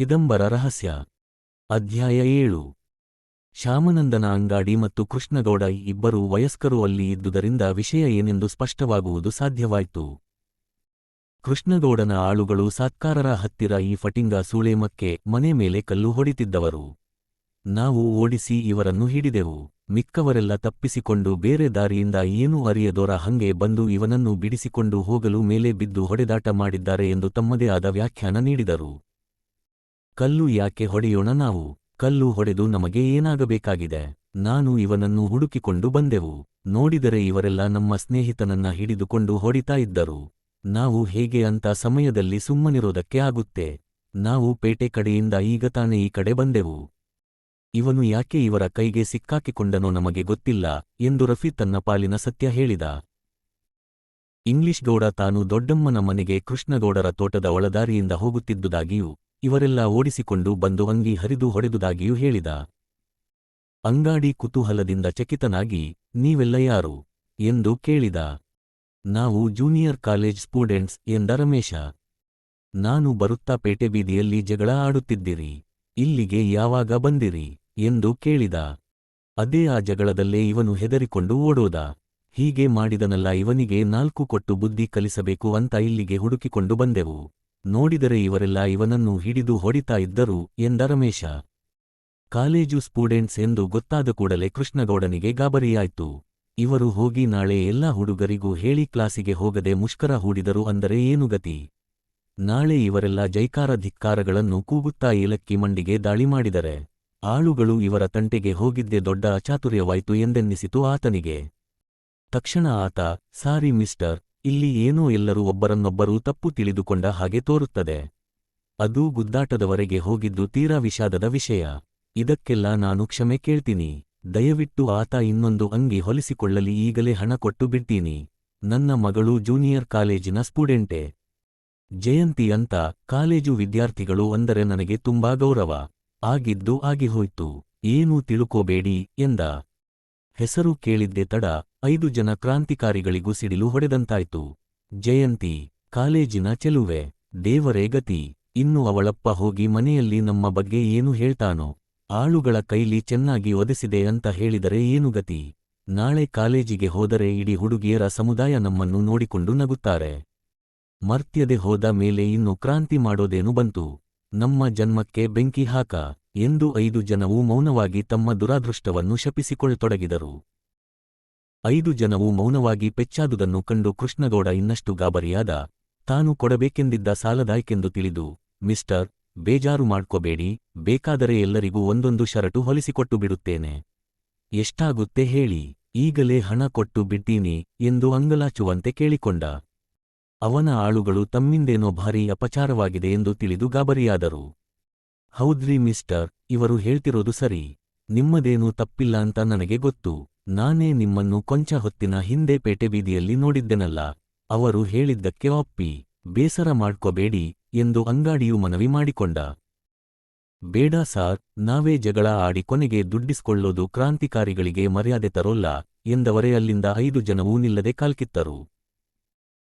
ಚಿದಂಬರ ರಹಸ್ಯ. ಅಧ್ಯಾಯ ಏಳು. ಶ್ಯಾಮನಂದನ ಅಂಗಾಡಿ ಮತ್ತು ಕೃಷ್ಣಗೌಡ ಇಬ್ಬರು ವಯಸ್ಕರು ಅಲ್ಲಿ ಇದ್ದುದರಿಂದ ವಿಷಯ ಏನೆಂದು ಸ್ಪಷ್ಟವಾಗುವುದು ಸಾಧ್ಯವಾಯಿತು. ಕೃಷ್ಣಗೌಡನ ಆಳುಗಳು ಸಾತ್ಕಾರರ ಹತ್ತಿರ ಈ ಫಟಿಂಗ ಸೂಳೆಮಕ್ಕೆ ಮನೆ ಮೇಲೆ ಕಲ್ಲು ಹೊಡಿತಿದ್ದವರು. ನಾವು ಓಡಿಸಿ ಇವರನ್ನು ಹಿಡಿದೆವು. ಮಿಕ್ಕವರೆಲ್ಲ ತಪ್ಪಿಸಿಕೊಂಡು ಬೇರೆ ದಾರಿಯಿಂದ ಏನೂ ಅರಿಯದೋರ ಹಂಗೆ ಬಂದು ಇವನನ್ನು ಬಿಡಿಸಿಕೊಂಡು ಹೋಗಲು ಮೇಲೆ ಬಿದ್ದು ಹೊಡೆದಾಟ ಮಾಡಿದ್ದಾರೆ ಎಂದು ತಮ್ಮದೇ ಆದ ವ್ಯಾಖ್ಯಾನ ನೀಡಿದರು. ಕಲ್ಲು ಯಾಕೆ ಹೊಡೆಯೋಣ ನಾವು? ಕಲ್ಲು ಹೊಡೆದು ನಮಗೆ ಏನಾಗಬೇಕಾಗಿದೆ? ನಾನು ಇವನನ್ನು ಹುಡುಕಿಕೊಂಡು ಬಂದೆವು. ನೋಡಿದರೆ ಇವರೆಲ್ಲ ನಮ್ಮ ಸ್ನೇಹಿತನನ್ನ ಹಿಡಿದುಕೊಂಡು ಹೊಡಿತಾ ಇದ್ದರು. ನಾವು ಹೇಗೆ ಅಂತ ಸಮಯದಲ್ಲಿ ಸುಮ್ಮನಿರೋದಕ್ಕೆ ಆಗುತ್ತೆ. ನಾವು ಪೇಟೆ ಕಡೆಯಿಂದ ಈಗ ತಾನೇ ಈ ಕಡೆ ಬಂದೆವು. ಇವನು ಯಾಕೆ ಇವರ ಕೈಗೆ ಸಿಕ್ಕಾಕಿಕೊಂಡನೋ ನಮಗೆ ಗೊತ್ತಿಲ್ಲ ಎಂದು ರಫಿ ತನ್ನ ಪಾಲಿನ ಸತ್ಯ ಹೇಳಿದ. ಇಂಗ್ಲಿಷ್ ಗೌಡ ತಾನು ದೊಡ್ಡಮ್ಮನ ಮನೆಗೆ ಕೃಷ್ಣಗೌಡರ ತೋಟದ ಒಳದಾರಿಯಿಂದ ಹೋಗುತ್ತಿದ್ದುದಾಗಿಯೂ ಇವರೆಲ್ಲ ಓಡಿಸಿಕೊಂಡು ಬಂದು ಅಂಗಿ ಹರಿದು ಹೊಡೆದುದಾಗಿಯೂ ಹೇಳಿದ. ಅಂಗಾಡಿ ಕುತೂಹಲದಿಂದ ಚಕಿತನಾಗಿ, ನೀವೆಲ್ಲ ಯಾರು? ಎಂದು ಕೇಳಿದ. ನಾವು ಜೂನಿಯರ್ ಕಾಲೇಜ್ ಸ್ಟೂಡೆಂಟ್ಸ್ ಎಂದ ರಮೇಶ. ನಾನು ಬರುತ್ತಾ ಪೇಟೆ ಬೀದಿಯಲ್ಲಿ ಜಗಳ ಆಡುತ್ತಿದ್ದಿರಿ. ಇಲ್ಲಿಗೆ ಯಾವಾಗ ಬಂದಿರಿ? ಎಂದು ಕೇಳಿದ. ಅದೇ ಆ ಜಗಳದಲ್ಲೇ ಇವನು ಹೆದರಿಕೊಂಡು ಓಡೋದ. ಹೀಗೆ ಮಾಡಿದನಲ್ಲ ಇವನಿಗೆ ನಾಲ್ಕು ಕೊಟ್ಟು ಬುದ್ಧಿ ಕಲಿಸಬೇಕು ಅಂತ ಇಲ್ಲಿಗೆ ಹುಡುಕಿಕೊಂಡು ಬಂದೆವು. ನೋಡಿದರೆ ಇವರೆಲ್ಲ ಇವನನ್ನು ಹಿಡಿದು ಹೊಡಿತಾ ಇದ್ದರು ಎಂದ ರಮೇಶ. ಕಾಲೇಜು ಸ್ಟೂಡೆಂಟ್ಸ್ ಎಂದು ಗೊತ್ತಾದ ಕೂಡಲೇ ಕೃಷ್ಣಗೌಡನಿಗೆ ಗಾಬರಿಯಾಯ್ತು. ಇವರು ಹೋಗಿ ನಾಳೆ ಎಲ್ಲ ಹುಡುಗರಿಗೂ ಹೇಳಿ ಕ್ಲಾಸಿಗೆ ಹೋಗದೆ ಮುಷ್ಕರ ಹೂಡಿದರು ಅಂದರೆ ಏನು ಗತಿ? ನಾಳೆ ಇವರೆಲ್ಲ ಜೈಕಾರ ಧಿಕ್ಕಾರಗಳನ್ನು ಕೂಗುತ್ತಾ ಏಲಕ್ಕಿ ಮಂಡಿಗೆ ದಾಳಿ ಮಾಡಿದರೆ. ಆಳುಗಳು ಇವರ ತಂಟೆಗೆ ಹೋಗಿದ್ದೆ ದೊಡ್ಡ ಅಚಾತುರ್ಯವಾಯ್ತು ಎಂದೆನ್ನಿಸಿತು ಆತನಿಗೆ. ತಕ್ಷಣ ಆತ, ಸಾರಿ ಮಿಸ್ಟರ್ ಇಲ್ಲಿ ಏನೋ ಎಲ್ಲರೂ ಒಬ್ಬರನ್ನೊಬ್ಬರು ತಪ್ಪು ತಿಳಿದುಕೊಂಡ ಹಾಗೆ ತೋರುತ್ತದೆ. ಅದು ಗುದ್ದಾಟದವರೆಗೆ ಹೋಗಿದ್ದು ತೀರಾ ವಿಷಾದದ ವಿಷಯ. ಇದಕ್ಕೆಲ್ಲ ನಾನು ಕ್ಷಮೆ ಕೇಳ್ತೀನಿ. ದಯವಿಟ್ಟು ಆತ ಇನ್ನೊಂದು ಅಂಗಿ ಹೊಲಿಸಿಕೊಳ್ಳಲಿ, ಈಗಲೇ ಹಣ ಕೊಟ್ಟು ಬಿಡ್ತೀನಿ. ನನ್ನ ಮಗಳು ಜೂನಿಯರ್ ಕಾಲೇಜಿನ ಸ್ಟೂಡೆಂಟೆ. ಜಯಂತಿ ಅಂತ ಕಾಲೇಜು ವಿದ್ಯಾರ್ಥಿಗಳು ಅಂದರೆ ನನಗೆ ತುಂಬಾ ಗೌರವ. ಆಗಿದ್ದು ಆಗಿಹೋಯ್ತು ಏನೂ ತಿಳುಕೋಬೇಡಿ ಎಂದ. ಹೆಸರು ಕೇಳಿದ್ದೆ ತಡ ಐದು ಜನ ಕ್ರಾಂತಿಕಾರಿಗಳಿಗೂ ಸಿಡಿಲು ಹೊಡೆದಂತಾಯ್ತು. ಜಯಂತಿ, ಕಾಲೇಜಿನ ಚೆಲುವೆ, ದೇವರೇ ಗತಿ, ಇನ್ನು ಅವಳಪ್ಪ ಹೋಗಿ ಮನೆಯಲ್ಲಿ ನಮ್ಮ ಬಗ್ಗೆ ಏನು ಹೇಳ್ತಾನೋ, ಆಳುಗಳ ಕೈಲಿ ಚೆನ್ನಾಗಿ ಒದೆಸಿದೆ ಅಂತ ಹೇಳಿದರೆ ಏನು ಗತಿ? ನಾಳೆ ಕಾಲೇಜಿಗೆ ಹೋದರೆ ಇಡೀ ಹುಡುಗಿಯರ ಸಮುದಾಯ ನಮ್ಮನ್ನು ನೋಡಿಕೊಂಡು ನಗುತ್ತಾರೆ. ಮರ್ತ್ಯದೆ ಹೋದ ಮೇಲೆ ಇನ್ನು ಕ್ರಾಂತಿ ಮಾಡೋದೇನು ಬಂತು? ನಮ್ಮ ಜನ್ಮಕ್ಕೆ ಬೆಂಕಿ ಹಾಕ ಎಂದು ಐದು ಜನವೂ ಮೌನವಾಗಿ ತಮ್ಮ ದುರಾದೃಷ್ಟವನ್ನು ಶಪಿಸಿಕೊಳ್ಳತೊಡಗಿದರು ಐದು ಜನವು ಮೌನವಾಗಿ ಪೆಚ್ಚಾದುದನ್ನು ಕಂಡು ಕೃಷ್ಣಗೌಡ ಇನ್ನಷ್ಟು ಗಾಬರಿಯಾದ, ತಾನು ಕೊಡಬೇಕೆಂದಿದ್ದ ಸಾಲದಾಯ್ಕೆಂದು ತಿಳಿದು, ಮಿಸ್ಟರ್, ಬೇಜಾರು ಮಾಡ್ಕೋಬೇಡಿ, ಬೇಕಾದರೆ ಎಲ್ಲರಿಗೂ ಒಂದೊಂದು ಶರಟು ಹೊಲಿಸಿಕೊಟ್ಟು ಬಿಡುತ್ತೇನೆ. ಎಷ್ಟಾಗುತ್ತೆ ಹೇಳಿ, ಈಗಲೇ ಹಣ ಕೊಟ್ಟು ಬಿಡ್ತೀನಿ ಎಂದು ಅಂಗಲಾಚುವಂತೆ ಕೇಳಿಕೊಂಡ. ಅವನ ಆಳುಗಳು ತಮ್ಮಿಂದೇನೋ ಭಾರೀ ಅಪಚಾರವಾಗಿದೆ ಎಂದು ತಿಳಿದು ಗಾಬರಿಯಾದರು. ಹೌದ್ರಿ ಮಿಸ್ಟರ್, ಇವರು ಹೇಳ್ತಿರೋದು ಸರಿ, ನಿಮ್ಮದೇನೂ ತಪ್ಪಿಲ್ಲ ಅಂತ ನನಗೆ ಗೊತ್ತು. ನಾನೇ ನಿಮ್ಮನ್ನು ಕೊಂಚ ಹೊತ್ತಿನ ಹಿಂದೆ ಪೇಟೆ ಬೀದಿಯಲ್ಲಿ ನೋಡಿದ್ದೆನಲ್ಲ. ಅವರು ಹೇಳಿದ್ದಕ್ಕೆ ಒಪ್ಪಿ, ಬೇಸರ ಮಾಡ್ಕೋಬೇಡಿ ಎಂದು ಅಂಗಾಡಿಯು ಮನವಿ ಮಾಡಿಕೊಂಡ. ಬೇಡ ಸಾರ್, ನಾವೇ ಜಗಳ ಆಡಿ ಕೊನೆಗೆ ದುಡ್ಡಿಸ್ಕೊಳ್ಳೋದು ಕ್ರಾಂತಿಕಾರಿಗಳಿಗೆ ಮರ್ಯಾದೆ ತರೋಲ್ಲ ಎಂದವರೇ ಅಲ್ಲಿಂದ ಐದು ಜನವೂ ನಿಲ್ಲದೆ ಕಾಲ್ಕಿತ್ತರು.